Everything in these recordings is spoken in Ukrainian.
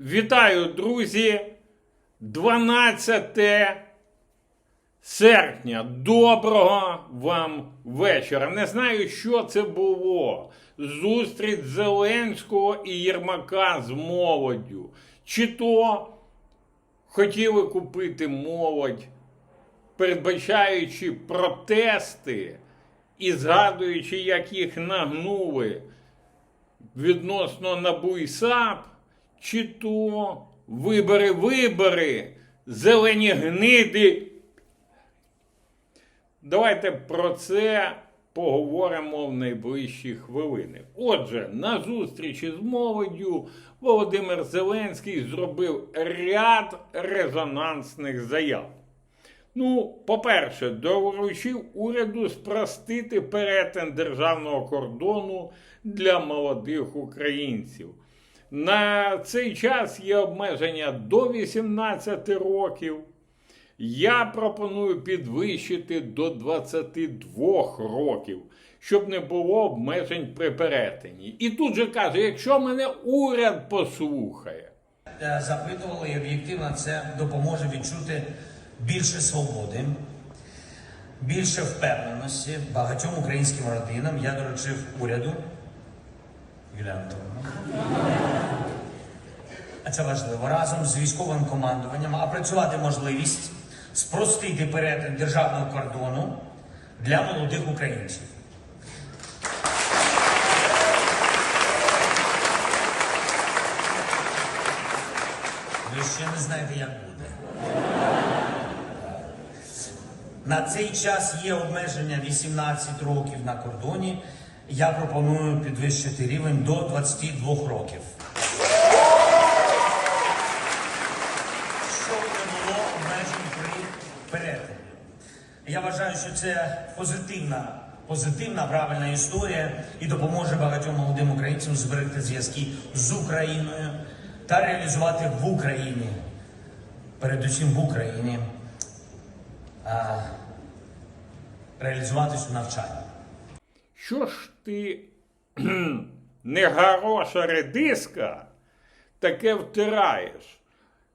Вітаю, друзі! 12 серпня. Доброго вам вечора. Не знаю, що це було. Зустріч Зеленського і Єрмака з молоддю. Чи то хотіли купити молодь, передбачаючи протести і згадуючи, як їх нагнули відносно НАБУ і САП, чи то вибори, вибори, зелені гниди. Давайте про це поговоримо в найближчі хвилини. Отже, на зустрічі з молоддю Володимир Зеленський зробив ряд резонансних заяв. Ну, по-перше, доручив уряду спростити перетин державного кордону для молодих українців. На цей час є обмеження до 18 років. Я пропоную підвищити до 22 років, щоб не було обмежень при перетині. І тут же каже: якщо мене уряд послухає, Е, запитували і об'єктивно це допоможе відчути більше свободи, більше впевненості багатьом українським родинам. Я доручив уряду. Юлія А це важливо разом з військовим командуванням опрацювати можливість спростити перетин державного кордону для молодих українців. Ви ще не знаєте, як буде. На цей час є обмеження 18 років на кордоні. Я пропоную підвищити рівень до 22 років. Щоб не було обмежень при перетині. Я вважаю, що це позитивна, позитивна, правильна історія і допоможе багатьом молодим українцям зберегти зв'язки з Україною та реалізувати в Україні, передусім в Україні, реалізуватись у навчанні. Що ж ти не гороша редиска, таке втираєш.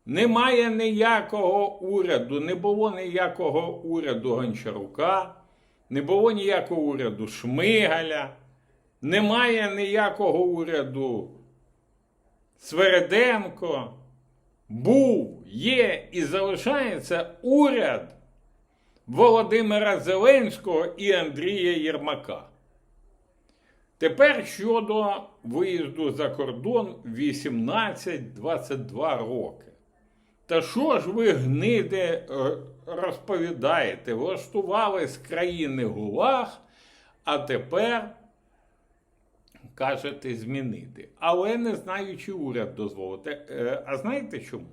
Немає ніякого уряду, не було ніякого уряду Гончарука, не було ніякого уряду Шмигаля, немає ніякого уряду Свереденко. Був, є і залишається уряд Володимира Зеленського і Андрія Єрмака. Тепер щодо виїзду за кордон 18-22 роки. Та що ж ви гниде розповідаєте? Влаштували з країни ГУЛАГ, а тепер кажете змінити. Але не знаю, чи уряд дозволить. Е, А знаєте чому?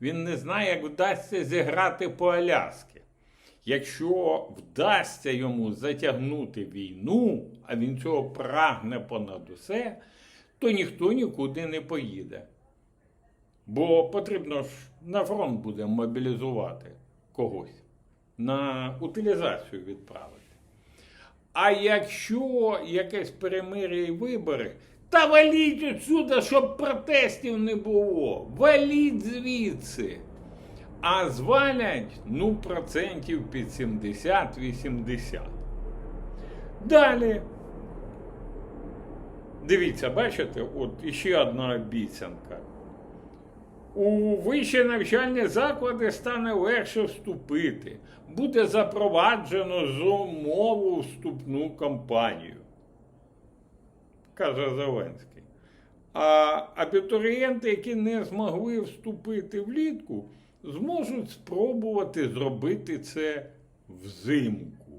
Він не знає, як вдасться зіграти по Аляски. Якщо вдасться йому затягнути війну, а він цього прагне понад усе, то ніхто нікуди не поїде. Бо потрібно ж на фронт буде мобілізувати когось, на утилізацію відправити. А якщо якесь перемир'я і вибори, та валіть отсюди, щоб протестів не було. Валіть звідси. А звалять, ну, процентів під 70-80. Далі. Дивіться, бачите, от іще одна обіцянка. У вищі навчальні заклади стане легше вступити. Буде запроваджено зумову вступну кампанію, каже Зеленський. А абітурієнти, які не змогли вступити влітку, зможуть спробувати зробити це взимку.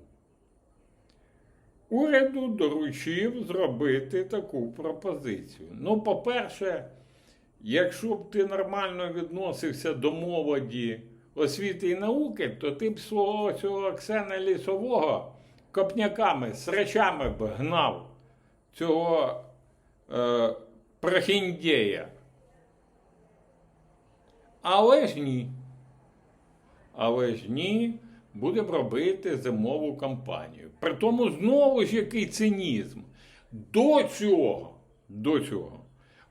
Уряду доручив зробити таку пропозицію. Ну, по-перше, якщо б ти нормально відносився до молоді освіти і науки, то ти б свого цього Оксана Лісового копняками, срачами б гнав цього е, прохіндєя. Але ж ні. Але ж ні, будемо робити зимову кампанію. При тому знову ж який цинізм. До цього, до цього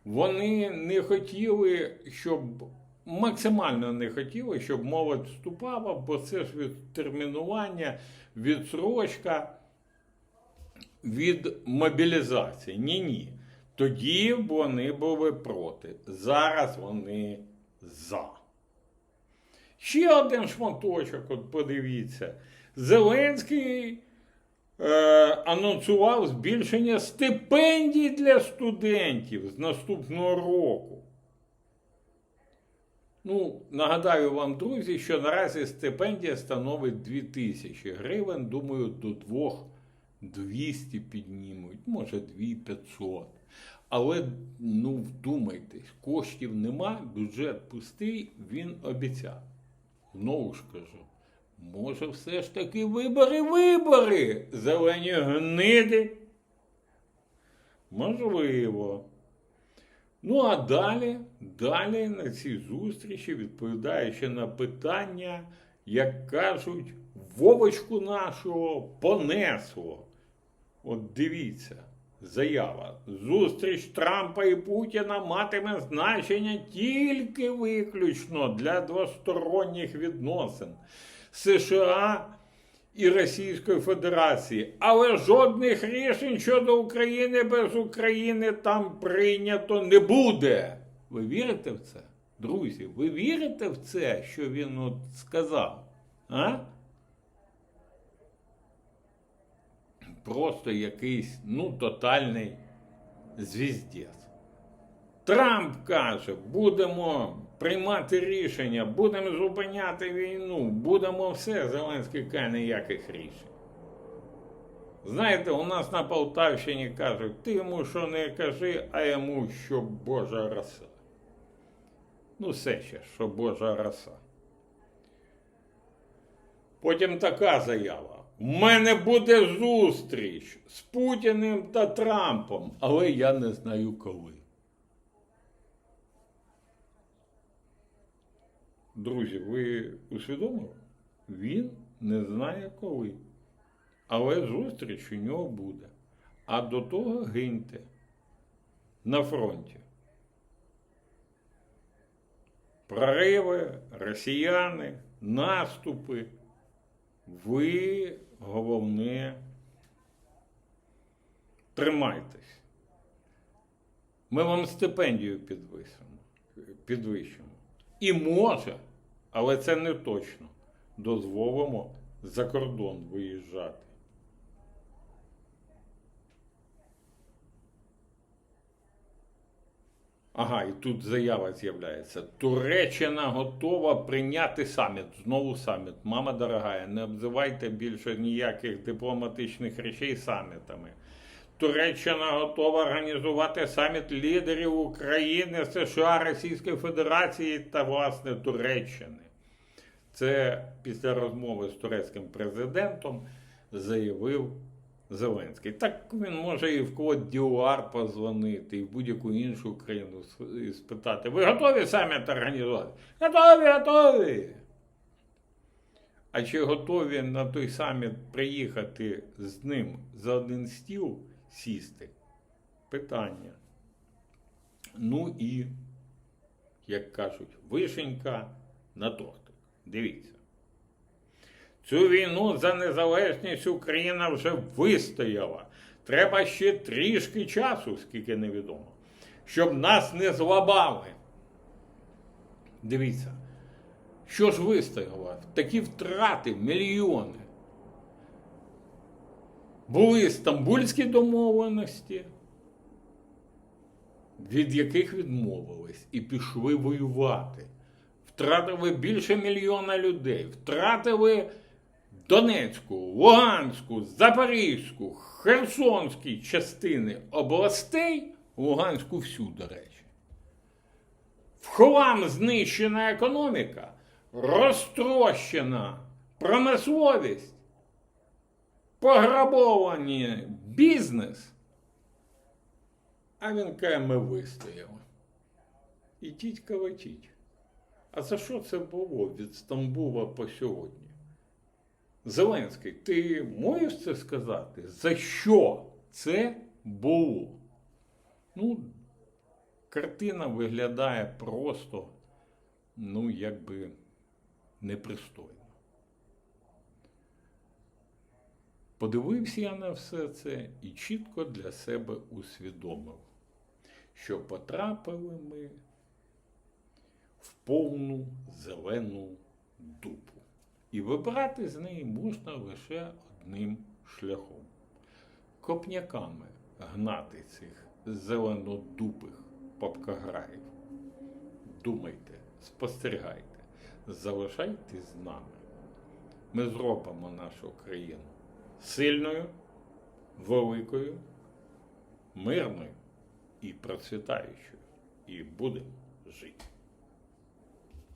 Вони не хотіли, щоб максимально не хотіли, щоб молодь вступала, бо це ж відтермінування, відсрочка від мобілізації. Ні, ні. Тоді вони були проти. Зараз вони за. Ще один шматочок, от подивіться. Зеленський е, анонсував збільшення стипендій для студентів з наступного року. Ну, нагадаю вам, друзі, що наразі стипендія становить 2000 гривень. Думаю, до 2200 піднімуть, може 2500. Але ну вдумайтесь, коштів нема, бюджет пустий, він обіцяв. Знову ж кажу, може, все ж таки вибори, вибори, зелені гниди. Можливо. Ну, а далі, далі на цій зустрічі, відповідаючи на питання, як кажуть, Вовочку нашого понесло. От дивіться, заява. Зустріч Трампа і Путіна матиме значення тільки виключно для двосторонніх відносин США і Російської Федерації. Але жодних рішень щодо України без України там прийнято не буде. Ви вірите в це? Друзі, ви вірите в це, що він от сказав? А? Просто якийсь, ну, тотальний звіздець. Трамп каже, будемо приймати рішення, будемо зупиняти війну, будемо все. Зеленський каже, ніяких рішень. Знаєте, у нас на Полтавщині кажуть, ти йому що не кажи, а йому що Божа роса. Ну, все ще, що Божа роса. Потім така заява. У мене буде зустріч з Путіним та Трампом, але я не знаю коли. Друзі, ви усвідомили? Він не знає коли. Але зустріч у нього буде. А до того гиньте на фронті. Прориви, росіяни, наступи. Ви головне тримайтесь. Ми вам стипендію підвищимо. підвищимо. І може, але це не точно, дозволимо за кордон виїжджати. Ага, і тут заява з'являється. Туреччина готова прийняти саміт. Знову саміт. Мама дорогая, не обзивайте більше ніяких дипломатичних речей самітами. Туреччина готова організувати саміт лідерів України, США, Російської Федерації та, власне, Туреччини. Це після розмови з турецьким президентом заявив Зеленський. Так він може і в Клод Діуар позвонити, і в будь-яку іншу країну спитати: ви готові саміт організувати? Готові, готові. А чи готові на той саміт приїхати з ним за один стіл сісти? Питання. Ну і, як кажуть, вишенька на тортик. Дивіться. Цю війну за незалежність Україна вже вистояла. Треба ще трішки часу, скільки невідомо, щоб нас не злабали. Дивіться, що ж вистояла? Такі втрати, мільйони. Були стамбульські домовленості, від яких відмовились і пішли воювати. Втратили більше мільйона людей, втратили Донецьку, Луганську, Запорізьку, Херсонські частини областей, Луганську всю, до речі. В хлам знищена економіка, розтрощена промисловість, пограбовані бізнес. А він каже, ми вистояли. Ідіть калачіть. А за що це було від Стамбула по сьогодні? Зеленський, ти можеш це сказати? За що це було? Ну, картина виглядає просто, ну, якби непристойно. Подивився я на все це і чітко для себе усвідомив, що потрапили ми в повну зелену дупу. І вибрати з неї можна лише одним шляхом копняками гнати цих зеленодупих попкаграїв. Думайте, спостерігайте, залишайтесь з нами. Ми зробимо нашу країну сильною, великою, мирною і процвітаючою. І будемо жити.